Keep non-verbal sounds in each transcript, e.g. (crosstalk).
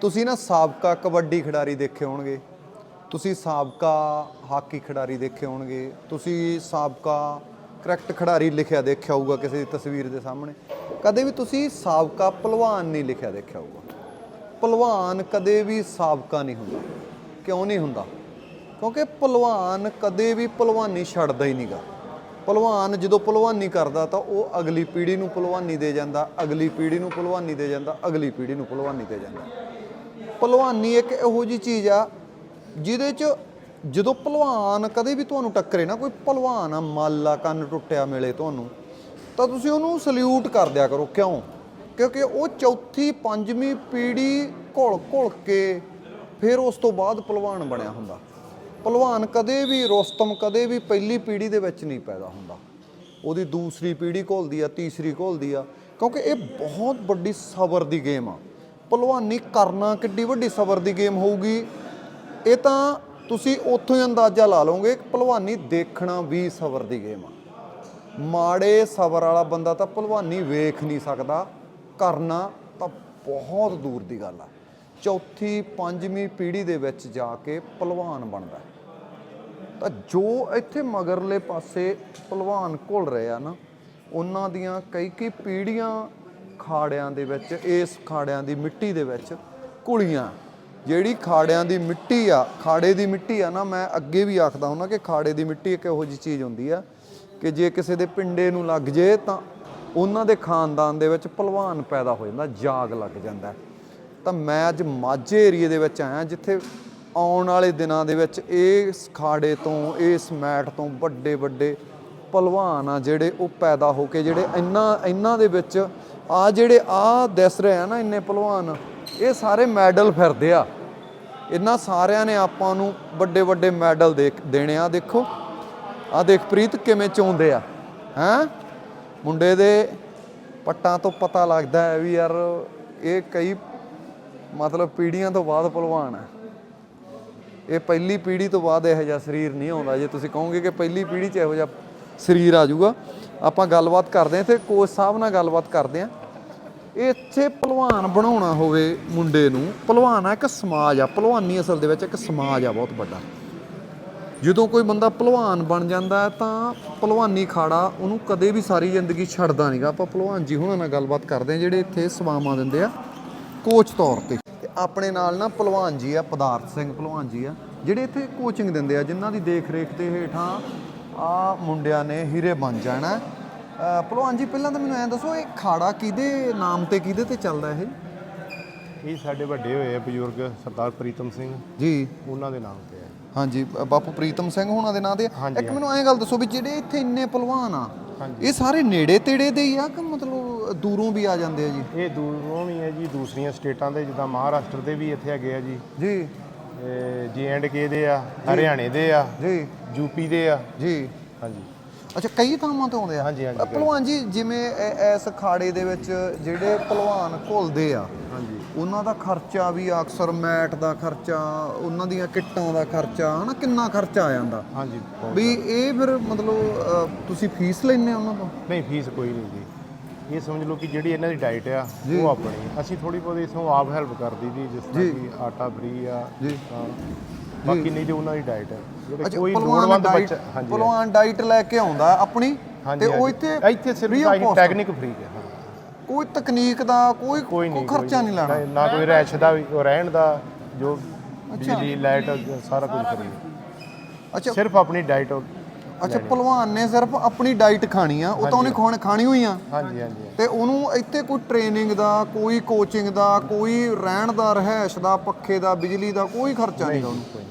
ਤੁਸੀਂ ਨਾ ਸਾਬਕਾ ਕਬੱਡੀ ਖਿਡਾਰੀ ਦੇਖੇ ਹੋਣਗੇ। ਤੁਸੀਂ ਸਾਬਕਾ ਹਾਕੀ ਖਿਡਾਰੀ ਦੇਖੇ ਹੋਣਗੇ। ਤੁਸੀਂ ਸਾਬਕਾ ਕ੍ਰਿਕਟ ਖਿਡਾਰੀ ਲਿਖਿਆ ਦੇਖਿਆ ਹੋਊਗਾ ਕਿਸੇ ਦੀ ਤਸਵੀਰ ਦੇ ਸਾਹਮਣੇ। ਕਦੇ ਵੀ ਤੁਸੀਂ ਸਾਬਕਾ ਪਹਿਲਵਾਨ ਨਹੀਂ ਲਿਖਿਆ ਦੇਖਿਆ ਹੋਊਗਾ। ਪਹਿਲਵਾਨ ਕਦੇ ਵੀ ਸਾਬਕਾ ਨਹੀਂ ਹੁੰਦਾ। ਕਿਉਂ ਨਹੀਂ ਹੁੰਦਾ? ਕਿਉਂਕਿ ਪਹਿਲਵਾਨ ਕਦੇ ਵੀ ਪਹਿਲਵਾਨੀ ਛੱਡਦਾ ਹੀ ਨਹੀਂਗਾ। ਪਹਿਲਵਾਨ ਜਦੋਂ ਪਹਿਲਵਾਨੀ ਕਰਦਾ ਤਾਂ ਉਹ ਅਗਲੀ ਪੀੜ੍ਹੀ ਨੂੰ ਪਹਿਲਵਾਨੀ ਦੇ ਜਾਂਦਾ, ਅਗਲੀ ਪੀੜ੍ਹੀ ਨੂੰ ਪਹਿਲਵਾਨੀ ਦੇ ਜਾਂਦਾ, ਅਗਲੀ ਪੀੜ੍ਹੀ ਨੂੰ ਪਹਿਲਵਾਨੀ ਦੇ ਜਾਂਦਾ। ਭਲਵਾਨੀ ਇੱਕ ਇਹੋ ਜੀ ਚੀਜ਼ ਆ, ਜਿਹਦੇ 'ਚ ਜਦੋਂ ਭਲਵਾਨ ਕਦੇ ਵੀ ਤੁਹਾਨੂੰ ਟੱਕਰੇ ਨਾ, ਕੋਈ ਭਲਵਾਨ ਆ, ਮੱਲ ਆ, ਕੰਨ ਟੁੱਟਿਆ ਮਿਲੇ ਤੁਹਾਨੂੰ, ਤਾਂ ਤੁਸੀਂ ਉਹਨੂੰ ਸਲੂਟ ਕਰ ਦਿਆ ਕਰੋ। ਕਿਉਂ? ਕਿਉਂਕਿ ਉਹ ਚੌਥੀ, ਪੰਜਵੀਂ ਪੀੜ੍ਹੀ ਘੁਲ ਘੁਲ ਕੇ ਫਿਰ ਉਸ ਤੋਂ ਬਾਅਦ ਭਲਵਾਨ ਬਣਿਆ ਹੁੰਦਾ। ਭਲਵਾਨ ਕਦੇ ਵੀ ਰੋਸਤਮ, ਕਦੇ ਵੀ ਪਹਿਲੀ ਪੀੜ੍ਹੀ ਦੇ ਵਿੱਚ ਨਹੀਂ ਪੈਦਾ ਹੁੰਦਾ। ਉਹਦੀ ਦੂਸਰੀ ਪੀੜ੍ਹੀ ਘੁਲਦੀ ਆ, ਤੀਸਰੀ ਘੁਲਦੀ ਆ, ਕਿਉਂਕਿ ਇਹ ਬਹੁਤ ਵੱਡੀ ਸਬਰ ਦੀ ਗੇਮ ਆ। ਭਲਵਾਨੀ ਕਰਨਾ ਕਿੱਡੀ ਵੱਡੀ ਸਬਰ ਦੀ ਗੇਮ ਹੋਊਗੀ। ਇਹ ਤਾਂ ਤੁਸੀਂ ਉੱਥੋਂ ਹੀ ਅੰਦਾਜ਼ਾ ਲਾ ਲਓਗੇ ਕਿ ਭਲਵਾਨੀ ਦੇਖਣਾ ਵੀ ਸਬਰ ਦੀ ਗੇਮ ਆ। ਮਾੜੇ ਸਬਰ ਵਾਲਾ ਬੰਦਾ ਤਾਂ ਭਲਵਾਨੀ ਵੇਖ ਨਹੀਂ ਸਕਦਾ। ਕਰਨਾ ਤਾਂ ਬਹੁਤ ਦੂਰ ਦੀ ਗੱਲ ਆ। ਚੌਥੀ, ਪੰਜਵੀਂ ਪੀੜ੍ਹੀ ਦੇ ਵਿੱਚ ਜਾ ਕੇ ਭਲਵਾਨ ਬਣਦਾ। ਤਾਂ ਜੋ ਇੱਥੇ ਮਗਰਲੇ ਪਾਸੇ ਭਲਵਾਨ ਘੁਲ ਰਹੇ ਆ ਨਾ, ਉਹਨਾਂ ਦੀਆਂ ਕਈ ਕਈ ਪੀੜ੍ਹੀਆਂ ਖਾੜਿਆਂ ਦੇ ਵਿੱਚ, ਇਸ ਖਾੜਿਆਂ ਦੀ ਮਿੱਟੀ ਦੇ ਵਿੱਚ ਕੁਲੀਆਂ। ਜਿਹੜੀ ਖਾੜਿਆਂ ਦੀ ਮਿੱਟੀ ਆ, ਖਾੜੇ ਦੀ ਮਿੱਟੀ ਆ ਨਾ, ਮੈਂ ਅੱਗੇ ਵੀ ਆਖਦਾ ਹੁੰਦਾ ਕਿ ਖਾੜੇ ਦੀ ਮਿੱਟੀ ਇੱਕ ਇਹੋ ਜਿਹੀ ਚੀਜ਼ ਹੁੰਦੀ ਆ ਕਿ ਜੇ ਕਿਸੇ ਦੇ ਪਿੰਡੇ ਨੂੰ ਲੱਗ ਜੇ ਤਾਂ ਉਹਨਾਂ ਦੇ ਖਾਨਦਾਨ ਦੇ ਵਿੱਚ ਪਹਿਲਵਾਨ ਪੈਦਾ ਹੋ ਜਾਂਦਾ, ਜਾਗ ਲੱਗ ਜਾਂਦਾ। ਤਾਂ ਮੈਂ ਅੱਜ ਮਾਝੇ ਏਰੀਏ ਦੇ ਵਿੱਚ ਆਇਆ, ਜਿੱਥੇ ਆਉਣ ਵਾਲੇ ਦਿਨਾਂ ਦੇ ਵਿੱਚ ਇਸ ਖਾੜੇ ਤੋਂ, ਇਸ ਮੈਟ ਤੋਂ ਵੱਡੇ ਵੱਡੇ ਪਹਿਲਵਾਨ ਆ ਜਿਹੜੇ ਉਹ ਪੈਦਾ ਹੋ ਕੇ, ਜਿਹੜੇ ਇੰਨਾ ਇੰਨਾ ਦੇ ਵਿੱਚ ਆ ਜਿਹੜੇ ਆ ਦਿਸ ਰਹੇ ਆ ਨਾ ਇੰਨੇ ਪਹਿਲਵਾਨ ਇਹ ਸਾਰੇ ਮੈਡਲ ਫਿਰਦੇ ਆ। ਇਹਨਾਂ ਸਾਰਿਆਂ ਨੇ ਆਪਾਂ ਨੂੰ ਵੱਡੇ ਵੱਡੇ ਮੈਡਲ ਦੇ ਦੇਣੇ ਆ। ਦੇਖੋ, ਆ ਦੇਖ ਪ੍ਰੀਤ ਕਿਵੇਂ ਚੋਂਦੇ ਆ, ਹੈਂ? ਮੁੰਡੇ ਦੇ ਪੱਟਾਂ ਤੋਂ ਪਤਾ ਲੱਗਦਾ ਹੈ ਵੀ ਯਾਰ ਇਹ ਕਈ ਮਤਲਬ ਪੀੜ੍ਹੀਆਂ ਤੋਂ ਬਾਅਦ ਪਹਿਲਵਾਨ ਹੈ। ਇਹ ਪਹਿਲੀ ਪੀੜ੍ਹੀ ਤੋਂ ਬਾਅਦ ਇਹੋ ਜਿਹਾ ਸਰੀਰ ਨਹੀਂ ਆਉਂਦਾ। ਜੇ ਤੁਸੀਂ ਕਹੋਗੇ ਕਿ ਪਹਿਲੀ ਪੀੜ੍ਹੀ 'ਚ ਇਹੋ ਜਿਹਾ ਸਰੀਰ ਆ ਜਾਊਗਾ, ਆਪਾਂ ਗੱਲਬਾਤ ਕਰਦੇ ਹਾਂ ਤੇ ਕੋਚ ਸਾਹਿਬ ਨਾਲ ਗੱਲਬਾਤ ਕਰਦੇ ਹਾਂ। ਇੱਥੇ ਪਹਿਲਵਾਨ ਬਣਾਉਣਾ ਹੋਵੇ ਮੁੰਡੇ ਨੂੰ, ਪਹਿਲਵਾਨ ਆ ਇੱਕ ਸਮਾਜ ਆ, ਪਹਿਲਵਾਨੀ ਅਸਲ ਦੇ ਵਿੱਚ ਇੱਕ ਸਮਾਜ ਆ ਬਹੁਤ ਵੱਡਾ। ਜਦੋਂ ਕੋਈ ਬੰਦਾ ਪਹਿਲਵਾਨ ਬਣ ਜਾਂਦਾ ਤਾਂ ਪਹਿਲਵਾਨੀ ਖਾੜਾ ਉਹਨੂੰ ਕਦੇ ਵੀ ਸਾਰੀ ਜ਼ਿੰਦਗੀ ਛੱਡਦਾ ਨਹੀਂਗਾ ਆਪਾਂ ਪਹਿਲਵਾਨ ਜੀ ਹੁਣਾਂ ਨਾਲ ਗੱਲਬਾਤ ਕਰਦੇ ਹਾਂ, ਜਿਹੜੇ ਇੱਥੇ ਸਵਾਵਾਂ ਦਿੰਦੇ ਆ ਕੋਚ ਤੌਰ ਤੇ। ਤੇ ਆਪਣੇ ਨਾਲ ਨਾ ਪਹਿਲਵਾਨ ਜੀ ਆ, ਪਦਾਰਥ ਸਿੰਘ ਪਹਿਲਵਾਨ ਜੀ ਆ, ਜਿਹੜੇ ਇੱਥੇ ਕੋਚਿੰਗ ਦਿੰਦੇ ਆ, ਜਿਨ੍ਹਾਂ ਦੀ ਦੇਖ ਰੇਖ ਦੇ ਹੇਠਾਂ ਆ ਮੁੰਡਿਆਂ ਨੇ ਹੀਰੇ ਬਣ ਜਾਣਾ। ਪਹਿਲਵਾਨ ਜੀ ਪਹਿਲਾਂ ਤਾਂ ਮੈਨੂੰ ਐਂ ਦੱਸੋ ਇਹ ਖਾੜਾ ਕਿਹਦੇ ਨਾਮ ਤੇ ਕਿਹਦੇ ਤੇ ਚੱਲਦਾ ਇਹ? ਇਹ ਸਾਡੇ ਵੱਡੇ ਹੋਏ ਆ ਬਜ਼ੁਰਗ ਸਰਦਾਰ ਪ੍ਰੀਤਮ ਸਿੰਘ। ਜੀ। ਉਹਨਾਂ ਦੇ ਨਾਮ ਤੇ ਹੈ ਹਾਂਜੀ ਬਾਪੂ ਪ੍ਰੀਤਮ ਸਿੰਘ ਹੋਣਾ ਦੇ ਨਾਂ ਤੇ ਇੱਕ ਮੈਨੂੰ ਐਂ ਗੱਲ ਦੱਸੋ ਵੀ ਜਿਹੜੇ ਇੱਥੇ ਇੰਨੇ ਪਹਿਲਵਾਨ ਆ ਇਹ ਸਾਰੇ ਨੇੜੇ ਤੇੜੇ ਦੇ ਹੀ ਆ ਕਿ ਮਤਲਬ ਦੂਰੋਂ ਵੀ ਆ ਜਾਂਦੇ ਆ ਜੀ? ਇਹ ਦੂਰੋਂ ਵੀ ਹੈ ਜੀ ਦੂਸਰੀਆਂ ਸਟੇਟਾਂ ਦੇ ਜਿੱਦਾਂ ਮਹਾਰਾਸ਼ਟਰ ਦੇ ਵੀ ਇੱਥੇ ਹੈਗੇ ਆ ਜੀ। ਜੀ। ਜੀ ਐਂਡ ਕੇ ਦੇ ਆ ਹਰਿਆਣੇ ਦੇ ਆ ਜੀ। ਯੂਪੀ ਦੇ ਆ। ਜੀ। ਹਾਂਜੀ। ਅੱਛਾ ਕਈ ਥਾਵਾਂ ਤੋਂ ਆਉਂਦੇ ਆ। ਹਾਂਜੀ, ਹਾਂਜੀ, ਅ, ਜੀ ਜਿਵੇਂ ਇਸ ਅਖਾੜੇ ਦੇ ਵਿੱਚ ਜਿਹੜੇ ਪਹਿਲਵਾਨ ਘੁਲਦੇ ਆ ਹਾਂਜੀ। ਉਹਨਾਂ ਦਾ ਖਰਚਾ ਵੀ ਅਕਸਰ ਮੈਟ ਦਾ ਖਰਚਾ ਉਹਨਾਂ ਦੀਆਂ ਕਿੱਟਾਂ ਦਾ ਖਰਚਾ ਹਨਾ ਕਿੰਨਾ ਖਰਚਾ ਆ ਜਾਂਦਾ। ਹਾਂਜੀ ਬਹੁਤ। ਵੀ ਇਹ ਫਿਰ ਮਤਲਬ ਅ, ਤੁਸੀਂ ਫੀਸ ਲੈਂਦੇ ਉਹਨਾਂ ਤੋਂ? ਨਹੀਂ ਫੀਸ ਕੋਈ ਨਹੀਂ ਜੀ। ਇਹ ਸਮਝ ਲਓ ਕਿ ਜਿਹੜੀ ਇਹਨਾਂ ਦੀ ਡਾਈਟ ਆ ਉਹ ਆਪਣੀ। ਅਸੀਂ ਥੋੜੀ ਬਹੁਤ ਇਸੋਂ ਆਪ ਹੈਲਪ ਕਰਦੀ ਜੀ ਜਿਸ ਤਰ੍ਹਾਂ ਕਿ ਆਟਾ ਫ੍ਰੀ ਆ ਜੀ। ਤਾਂ ਬਾਕੀ ਨਹੀਂ ਤੇ ਉਹਨਾਂ ਦੀ ਡਾਈਟ ਹੈ। ਜਿਹੜੇ ਕੋਈ ਲੋੜਵੰਦ ਬੱਚਾ ਹਾਂਜੀ ਪਹਿਲਵਾਨ ਡਾਈਟ ਲੈ ਕੇ ਆਉਂਦਾ ਆਪਣੀ ਤੇ ਉਹ। ਇੱਥੇ ਇੱਥੇ ਸਿਰਫ? ਟੈਕਨੀਕ ਫ੍ਰੀ ਹੈ ਕੋਈ ਤਕਨੀਕ ਦਾ ਕੋਈ ਕੋਈ ਖਰਚਾ ਨਹੀਂ ਲੈਣਾ। ਨਾ ਕੋਈ ਰੈਸ਼ ਦਾ ਰਹਿਣ ਦਾ ਜੋ ਬਿਜਲੀ ਲਾਈਟ ਸਾਰਾ ਕੁਝ ਫਰੀ ਅੱਛਾ। ਸਿਰਫ ਆਪਣੀ ਡਾਈਟ ਅੱਛਾ ਪਹਿਲਵਾਨ ਨੇ ਸਿਰਫ ਆਪਣੀ ਡਾਈਟ ਖਾਣੀ ਆ ਉਹ ਤਾਂ ਉਹਨੇ ਖਾਣੀ ਹੋਈ ਆ। ਹਾਂਜੀ ਹਾਂਜੀ। ਤੇ ਉਹਨੂੰ ਇੱਥੇ ਕੋਈ ਟ੍ਰੇਨਿੰਗ ਦਾ ਕੋਈ ਕੋਚਿੰਗ ਦਾ ਕੋਈ ਰਹਿਣ ਦਾ ਰਹਿائش ਦਾ ਪੱਖੇ ਦਾ ਬਿਜਲੀ ਦਾ ਕੋਈ ਖਰਚਾ ਨਹੀਂ ਉਹਨੂੰ।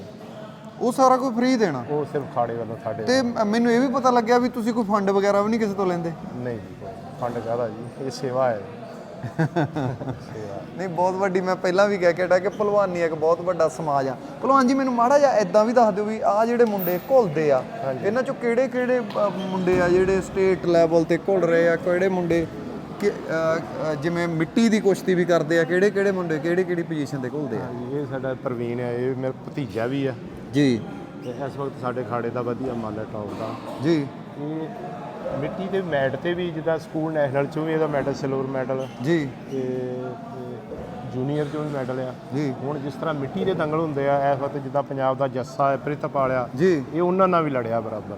ਉਹ ਸਾਰਾ ਕੁਝ ਫ੍ਰੀ ਦੇਣਾ। ਉਹ ਸਿਰਫ ਖਾੜੇ ਵੱਲੋਂ ਸਾਡੇ ਤੇ ਮੈਨੂੰ ਇਹ ਵੀ ਪਤਾ ਲੱਗਿਆ ਵੀ ਤੁਸੀਂ ਕੋਈ ਫੰਡ ਵਗੈਰਾ ਵੀ ਨਹੀਂ ਕਿਸੇ ਤੋਂ ਲੈਂਦੇ। ਨਹੀਂ ਜੀ ਫੰਡ ਕਾਹਦਾ ਜੀ ਇਹ ਸੇਵਾ ਹੈ। ਨਹੀਂ ਬਹੁਤ ਵੱਡੀ ਮੈਂ ਪਹਿਲਾਂ ਵੀ ਕਹਿ ਕੇ ਹਟਿਆ ਕਿ ਭਲਵਾਨੀ ਇੱਕ ਬਹੁਤ ਵੱਡਾ ਸਮਾਜ ਆ। ਭਲਵਾਨ ਜੀ ਮੈਨੂੰ ਮਾੜਾ ਜਿਹਾ ਐਦਾਂ ਵੀ ਦੱਸ ਦਿਓ ਵੀ ਆਹ ਜਿਹੜੇ ਮੁੰਡੇ ਘੁਲਦੇ ਆ ਇਹਨਾਂ ਚੋਂ ਕਿਹੜੇ ਕਿਹੜੇ ਮੁੰਡੇ ਆ ਜਿਹੜੇ ਸਟੇਟ ਲੈਵਲ ਤੇ ਘੁਲ ਰਹੇ ਆ? ਕਿਹੜੇ ਮੁੰਡੇ ਜਿਵੇਂ ਮਿੱਟੀ ਦੀ ਕੁਸ਼ਤੀ ਵੀ ਕਰਦੇ ਆ ਕਿਹੜੇ ਕਿਹੜੇ ਮੁੰਡੇ ਕਿਹੜੀ ਕਿਹੜੀ ਪੋਜੀਸ਼ਨ ਤੇ ਘੁਲਦੇ ਆ? ਇਹ ਸਾਡਾ ਪ੍ਰਵੀਨ ਹੈ ਇਹ ਮੇਰਾ ਭਤੀਜਾ ਵੀ ਆ। ਜੀ। ਤੇ ਇਸ ਵਕਤ ਸਾਡੇ ਖਾੜੇ ਦਾ ਵਧੀਆ ਮਾਲ ਟੌਪ ਦਾ ਜੀ। ਇਹ ਮਿੱਟੀ ਤੇ ਮੈਟ ਤੇ ਵੀ ਜਿੱਦਾਂ ਸਕੂਲ ਨੈਸ਼ਨਲ ਚੋਂ ਵੀ ਇਹਦਾ ਮੈਡਲ ਸਿਲਵਰ ਮੈਡਲ ਜੀ। ਤੇ ਜੂਨੀਅਰ ਚੋਂ ਵੀ ਮੈਡਲ ਆ। ਜੀ। ਹੁਣ ਜਿਸ ਤਰ੍ਹਾਂ ਮਿੱਟੀ ਦੇ ਦੰਗਲ ਹੁੰਦੇ ਆ ਇਸ ਵਕਤ ਜਿੱਦਾਂ ਪੰਜਾਬ ਦਾ ਜੱਸਾ ਹੈ ਪ੍ਰਿਤਪਾਲ ਆ ਜੀ। ਇਹ ਉਹਨਾਂ ਨਾਲ ਵੀ ਲੜਿਆ ਬਰਾਬਰ।